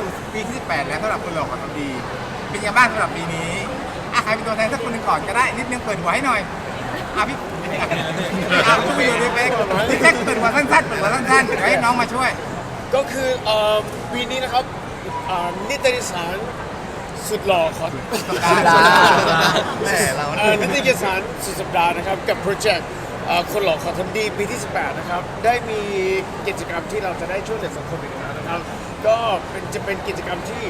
สู่ปีที่18แล้วสำหรับคนหลอกกับคนดี เป็นยังไงบ้างสำหรับปีนี้อะใครเป็นตัวแทนสักคนหนึ่งก่อนก็ได้ นิดนึงเปิดหัวให้หน่อยอะพี่อะพูดไปเลยพี่เป๊กพี่เป๊กเปิดหัวสั้นๆเปิดหัวสั้นๆเดี๋ยวให้น้องมาช่วย ก็คือเอ่อปีนี้นะครับอ่านิตยสารสุดหล่อของสัปดาห์แม่เราเอ่อนิตยสารสุดสัปดาห์นะครับกับโปรเจกต์เอ่อคนหล่อขอทำดีปีที่ 18 นะครับ ได้มีกิจกรรมที่เราจะได้ช่วยเหลือสังคมอีกแล้วนะครับ ก็เป็นจะเป็นกิจกรรมที่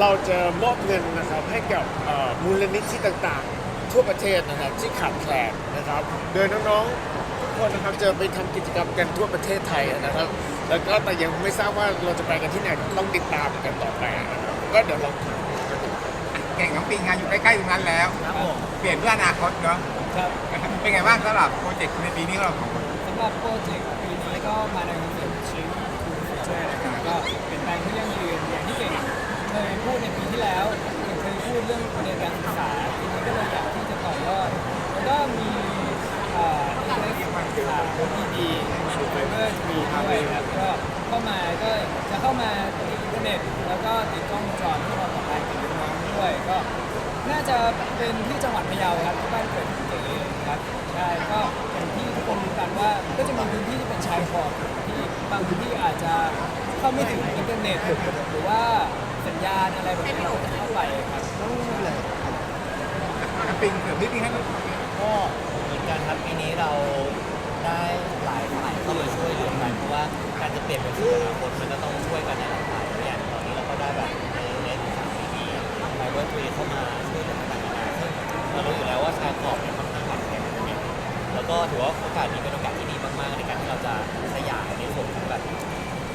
เราจะมอบเงินนะครับให้กับเอ่อมูลนิธิต่างๆ ทั่วประเทศนะครับที่ขาดแคลนนะครับโดยน้องๆทุกคนนะครับจะไปทำกิจกรรมกันทั่วประเทศไทยนะครับ แล้วก็แต่ยังไม่ทราบว่าเราจะไปกันที่ไหนต้องติดตามกันต่อไปนะครับก็เดี๋ยวลองแข่งของปีงานอยู่ใกล้ๆตรงนั้นแล้ว ครับผมเปลี่ยนเพื่ออนาคตเนาะ ครับ เป็นไงบ้างสำหรับโปรเจกต์ในปีนี้ของเราสองคนสำหรับโปรเจกต์ปีนี้ก็มาในคอนเซ็ปต์ชิลคูลเจอร์นะครับ ก็เป็นแบรนด์ที่ยั่งยืนอย่างที่เก่งเคยพูดในปีที่แล้วเก่งเคยพูดเรื่องประเด็นการศึกษาปีนี้ก็เลยอยากที่จะต่อยอดแล้วก็มีเอ่อเล็กๆอ่าดีดีดูไฟเบอร์มีด้วยครับก็เข้ามาก็จะเข้ามาติดอินเทอร์เน็ตแล้วก็ติดกล้องวงจรที่เราต่อไปกับน้องๆด้วยก็ น่าจะเป็นที่จังหวัดพะเยาครับที่บ้านเกิดของเก๋ครับใช่ก็อย่างที่ทุกคนรู้กันว่าก็จะมีพื้นที่ที่เป็นชายขอบที่บางพื้นที่อาจจะ เข้าไม่ถึงอินเทอร์เน็ตหรือว่าสัญญาณอะไรแบบนี้เราจะเข้าไปครับปิงเกิดนิดนึงให้ลูกก็เหมือนกันครับปีนี้เราได้หลายฝ่ายเข้ามาช่วยเหลือกันเพราะว่าการจะเปลี่ยนไปสู่อนาคตมันก็ต้องช่วยกันในหลายฝ่ายอย่างตอนนี้เราก็ได้แบบในในสามปีนี้ไฟเบอร์ทรีเข้ามาช่วยเหลือต่างๆนานาซึ่งเรารู้อยู่แล้วว่าชายขอบเนี่ยค่อนข้างขาดแคลนแล้วก็ถือว่าโอกาสนี้เป็นโอกาสที่ดีมากๆในการที่เราจะขยายในส่วนของแบบ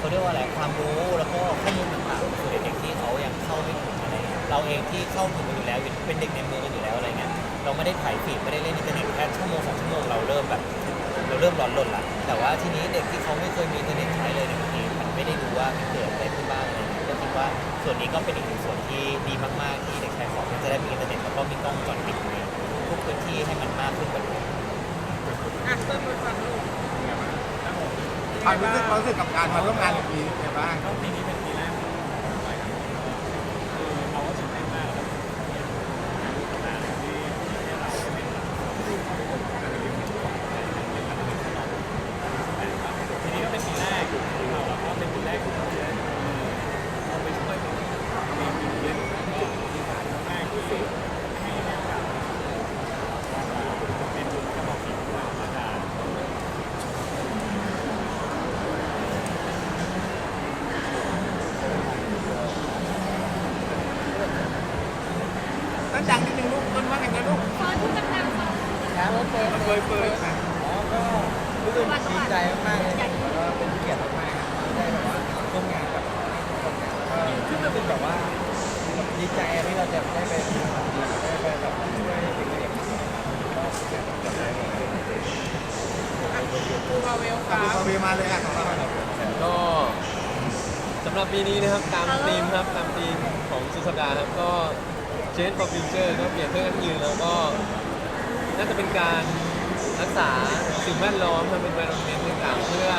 เขาเรียกว่าอะไรความรู้แล้วก็ข้อมูลต่างๆสู่เด็กๆที่เขายังเข้าไม่ถึงอะไรเงี้ยเราเองที่เข้าถึงกันอยู่แล้วเป็นเด็กในเมืองกันอยู่แล้วอะไรเงี้ยเราไม่ได้ถ่ายฟีดไม่ได้เล่นอินเทอร์เน็ตแค่ชั่วโมงสองชั่วโมงเราเริ่มแบบเราเริ่มร้อนรนละแต่ว่าทีนี้เด็กที่เขาไม่เคยมีอินเทอร์เน็ตใช้เลยในยบางทีมันไม่ได้รู้ว่ามันเกิดอะไรขึ้นบ้างอะไรเงี้ยก็คิดว่าส่วนนี้ก็เป็นอีกหนึ่งส่วนที่ดีมากๆที่เด็กชายของจะได้มีอินเทอร์เน็ตแล้วก็มีกล้องวงจรปิดในทุกพื้นที่ให้มันมากขึ้นกว่านี้ ความรู้สึกความรู้สึกกับการมาร่วมงานในปีนี้เป็นไงบ้าง ปีนี้เป็นปีแรกของเราครับคือเราก็ตื่นเต้นมากครับงานที่ให้เราเป็นทีนี้ก็เป็นปีแรกของเราแล้วก็เป็นปีแรกที่เราได้เราไปช่วยเป็นมีมีเยอะแล้วก็มีความมากที่สุดให้โอกาสเป็นบุญกระบอกฝีมือของอาจารย์ ต้นดังนิดนึงลูกต้นว่าไงนะลูก ขอทุกกำลัง ขอแล้วเปิดเฟยเฟยค่ะอ๋อก็รู้สึกดีใจมากๆเลยแล้วก็เป็นเกียรติมากๆครับได้แบบว่าร่วมงานกับคนงานแล้วก็รู้สึกแบบว่าดีใจที่เราจะได้ไปทำดีได้ไปแบบช่วยเด็กๆก็เกิดจากใจเลยครูมาเวลมาเลยอะของเราก็สำหรับปีนี้นะครับตามธีมครับตามธีมของสุดสัปดาห์ครับก็ Change for Future ก็เปลี่ยนเพื่อยั่งยืนแล้วก็ น่าจะเป็นการรักษาสิ่งแวดล้อมครับเป็น environment ต่างๆเพื่อ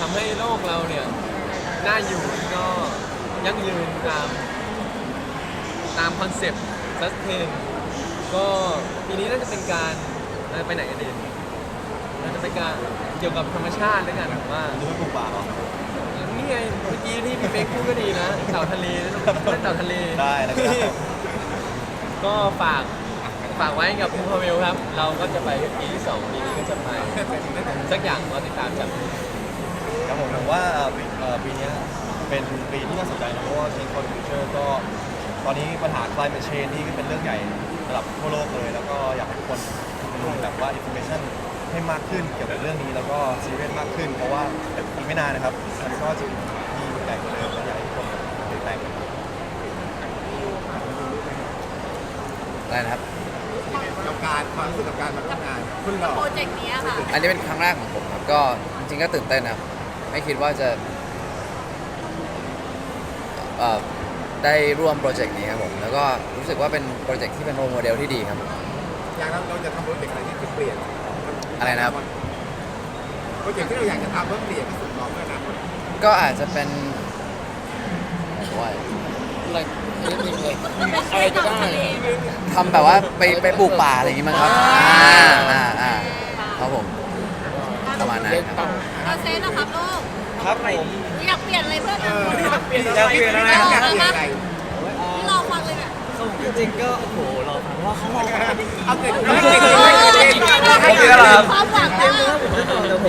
ทำให้โลกเราเนี่ยน่าอยู่แล้วก็ยั่งยืนตามตามคอนเซปต์ sustain ก็ปีนี้น่าจะเป็นการเอ่อไปไหนกันดีน่าจะเป็นการเกี่ยวกับธรรมชาติด้วยกันผมว่า ดูไม่ปลูกป่าเหรอ นี่ไงเมื่อกี้ที่พี่เป๊กพูดก็ดีนะเต่าทะเลนั่นนั่นเต่าทะเลได้นะครับ ก็ฝาก ฝากไว้กับคุณพาเวลครับ เราก็จะไปปีที่สองปีนี้ก็จะไปสักอย่างรอติดตามจากครับผมผมว่าเอ่อปีเอ่อปีนี้ยเป็นปีที่น่าสนใจนะเพราะว่า Change for Future ก็ตอนนี้ปัญหา climate change นี่ก็เป็นเรื่องใหญ่ระดับทั่วโลกเลย แล้วก็อยากให้ทุกคนมีแบบว่า information ให้มากขึ้นเกี่ยวกับเรื่องนี้แล้วก็ซีเรียสมากขึ้น เพราะว่าอีกไม่นานนะครับมันก็จะมีใหญ่กว่าเดิมและอยากให้ทุกคนเปลี่ยนแปลงอะไรนะครับ ความรู้สึกกับการมาร่วมงานคุณหล่อโปรเจกต์นี้ค่ะ อันนี้เป็นครั้งแรกของผมครับก็จริงๆก็ตื่นเต้นนะครับไม่คิดว่าจะเอ่อได้ร่วมโปรเจกต์นี้ครับผมแล้วก็รู้สึกว่าเป็นโปรเจกต์ที่เป็นโรลโมเดลที่ดีครับ อยากเราเราจะทำโปรเจกต์อะไรที่เปลี่ยนอะไรนะครับ โปรเจกต์ที่เราอยากจะทำเพื่อเปลี่ยนที่สุดของเมื่ออนาคตก็อาจจะเป็นว่าอะไรเย อะจริงเลยอะไรก็ได้ทำแบบว่าไปไปปลูกป่าอะไรอย่างงี้มั้งครับอ่าอ่าอ่าครับผมประมาณนั้นครับเราเซนนะครับลูกครับผมอยากเปลี่ยนอะไรเพื่อนเอนะอเปลี่ยนอะไรเปลี่ยนอะไรอยากเปลี่ยนอะไรที่รอฟังเลยเนี่ยจริงๆก็โอ้โหเราฟังว่าเขารอฟังจริงเอาเกิดเอเกิดอเกิดจริงๆแล้วความหวังมาก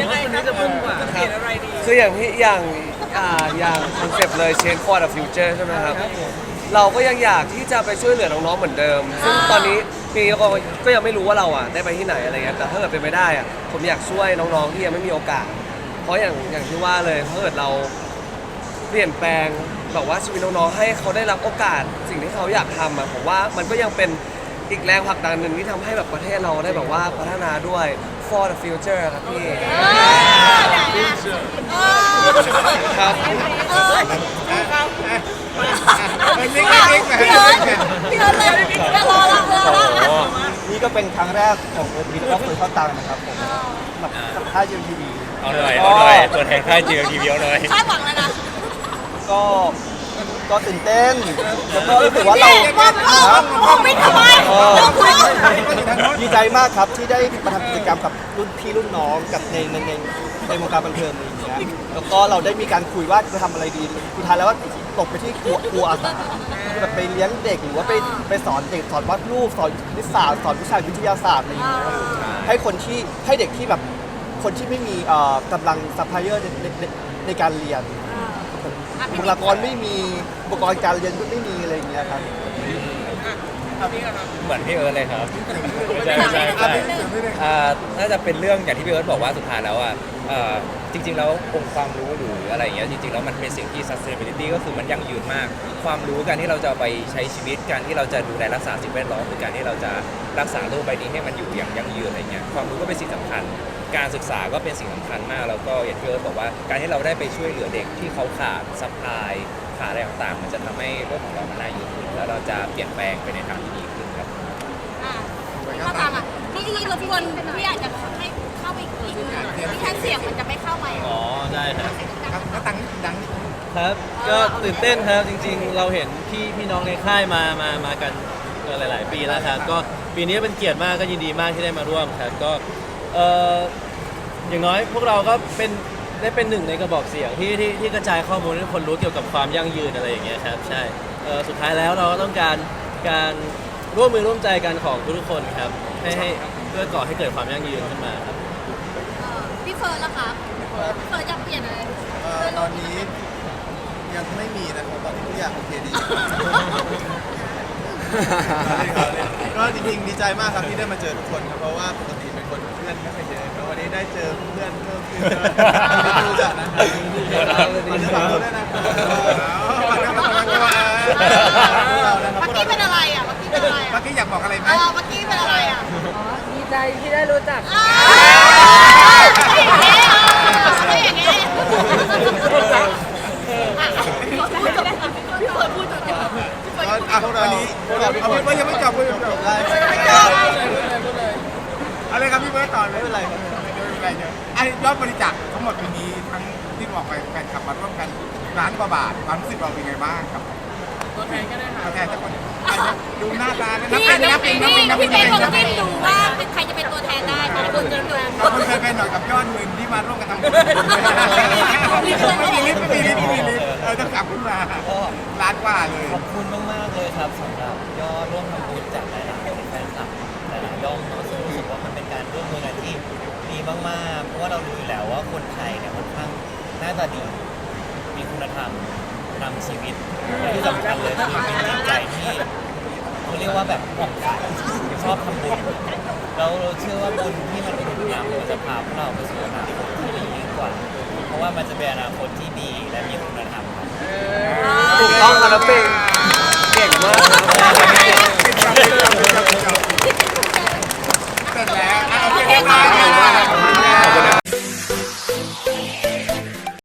ยังไงคนนี้จะพุ่งกว่าเปลี่ยนอะไรดีคืออย่างที่อย่าง อ่าอย่างคอนเซปต์เลย change for the future ใช่ไหมครับ เราก็ยังอยากที่จะไปช่วยเหลือน้องๆเหมือนเดิม ซึ่งตอนนี้ปีนี้เราก็ก็ยังไม่รู้ว่าเราอะได้ไปที่ไหนอะไรเงี้ยแต่ถ้าเกิดเป็นไปได้อะผมอยากช่วยน้องๆที่ยังไม่มีโอกาส เพราะอย่างอย่างที่ว่าเลยถ้าเกิดเราเปลี่ยนแปลงแบบว่าชีวิตน้องๆให้เขาได้รับโอกาส สิ่งที่เขาอยากทำอะผมว่ามันก็ยังเป็นอีกแรงผลักดันหนึ่งที่ทำให้แบบประเทศเราได้แบบว่าพัฒนาด้วย for the future ครับพี่ครับเออเป็นพี่นิกเอิร์ธพี่เอิร์ธเลยจะรอละรอละนี่ก็เป็นครั้งแรกของเอิร์ธวิทย์ก็เคยเข้าตังค์นะครับผมแบบสัมภาษณ์ยูทีวีเอาหน่อยเอาหน่อยตัวแทนค่ายจีเอ็มทีวีเอาหน่อยคาดหวังแล้วนะ ก็ ก็ตื่นเต้นแล้วก็รู้สึกว่าเราว่าพ่อพ่อไม่ทำไมต้องพูดดีใจมากครับที่ได้มาทำกิจกรรมกับรุ่นพี่รุ่นน้องกับในในในในวงการบันเทิงอะไรอย่างเงี้ยแล้วก็เราได้มีการคุยว่าจะทำอะไรดีสุดท้ายแล้วว่าตกไปที่ครัวครัวอาสาแบบไปเลี้ยงเด็กหรือว่าไปไปสอนเด็กสอนวาดรูปสอนคณิตศาสตร์สอนวิชาวิทยาศาสตร์อะไรอย่างเงี้ยให้คนที่ให้เด็กที่แบบคนที่ไม่มีเอ่อกำลังซัพพลายเออร์ในในในในการเรียน บุคลากรไม่มีอุปกรณ์การเรียนก็ไม่มีอะไรอย่างเงี้ยครับเหมือนพี่เอิร์ธเลยครับใช่ใช่ใช่อ่าน่าจะเป็นเรื่องอย่างที่พี่เอิร์ธบอกว่าสุดท้ายแล้วอะเอ่อจริง ๆ แล้วองค์ความรู้หรืออะไรอย่างเงี้ยจริงๆแล้วมันเป็นสิ่งที่ sustainability ก็คือมันยั่งยืนมาก ความรู้การที่เราจะไปใช้ชีวิตการที่เราจะดูแลรักษาสิ่งแวดล้อมหรือการที่เราจะรักษาโลกใบนี้ให้มันอยู่อย่างยั่งยืนอะไรเงี้ยความรู้ก็เป็นสิ่งสำคัญ การศึกษาก็เป็นสิ่งสำคัญมาก แล้วก็อย่างที่เอิร์ธบอกว่าการที่เราได้ไปช่วยเหลือเด็กที่เขาขาดซัพพลายขาดอะไรต่างๆ มันจะทำให้โลกของเรามันน่าอยู่ขึ้นแล้วเราจะเปลี่ยนแปลงไปในทางที่ดีขึ้นครับ อะเข้าตามอะพี่ที่รบกวนพี่อยากจะให้เข้าไปอีกที่แท็กเสียงมันจะไม่เข้าไปอ๋อได้ครับ ครับก็ตังดังครับก็ตื่นเต้นครับจริงๆ เราเห็นพี่พี่น้องในค่ายมามามากันเอ่อหลาย ๆ ปีแล้วครับก็ปีนี้เป็นเกียรติมากก็ยินดีมากที่ได้มาร่วมครับก็ เอ่ออย่างน้อยพวกเราก็เป็นได้เป็นหนึ่งในกระบอกเสียงที่ที่ที่กระจายข้อมูลให้คนรู้เกี่ยวกับความยั่งยืนอะไรอย่างเงี้ยครับใช่เอ่อสุดท้ายแล้วเราก็ต้องการการร่วมมือร่วมใจกันของทุกๆคนครับให้ให้เพื่อก่อให้เกิดความยั่งยืนขึ้นมาครับพี่เฟิร์นล่ะครับพี่เฟิร์นจะเปลี่ยนอะไรตอนนี้ยังไม่มีนะครับตอนนี้ทุกอย่างโอเคดี ก็จริงๆดีใจมากครับที่ได้มาเจอทุกคนครับเพราะว่าปกติ เป็นคนเพื่อนไม่เคยเจอแล้ววันนี้ได้เจอเพื่อนเพิ่มขึ้นก็รู้จักนะครับขอจะฝากด้วยนะครับเรานะครับเมื่อกี้เป็นอะไรอะเมื่อกี้เป็นอะไรเมื่อะอกี้อยากบอกอะไรไหมเออเมื่อกี้เป็นอะไรอะดีใจที่ได้รู้จัก อ้าวไม่อย่างงี้อะพี่เฟิร์นพูดจนจบพี่เฟิร์นพูดอะวันนี้เอาพี่เบิร์ดยังไม่จบพี่เบิร์ดจบได้ อะไรครับพี่เบิร์ดต่อเลยไม่เป็นไรครับไม่เป็นไรเดี๋ยวไอ้ยอดบริจาคทั้งหมดปีนี้ทั้งที่บอกไปแฟนคลับมาร่วมกันล้านกว่าบาทความรู้สึกเราเป็นไงบ้างครับตัวแทนก็ได้ค่ะตัวแทนทุกคนดูหน้าตานะนับพี่เป็นนับเป็นนับเป็นนับพี่เป็นเป็นนับคนเป็นที่ดูว่าเป็นใครจะเป็นตัวแทนได้แต่ละคนจะดูเราคุณเคยเป็นหน่อยกับยอดเงินที่มาร่วมกันทำบุญไม่มีลิฟต์ไม่มีลิฟต์ไม่มีลิฟต์เออต้องกลับขึ้นมาล้านกว่าเลยขอบคุณมากๆเลยครับสำหรับยอดร่วมทำบุญ ว่าคนไทยเนี่ยค่อนข้างหน้าตาดี มีคุณธรรมนำชีวิตที่สำคัญเลยคือเป็ใจที่เขาเรียกว่าแบบอ่องใสชอบทำบุญเราเราเชื่อว่าบุญที่มันเป็นคุงามมันจะพาพวกเราไปสู่อนาคตที่ดียิ่งกว่า เพราะว่ามันจะเป็นอนาคตที่ดีและมีคุณธรรมถูกต้องครับน้อปิงเก่งมากเสร็จแล้วโอเคเรียบร้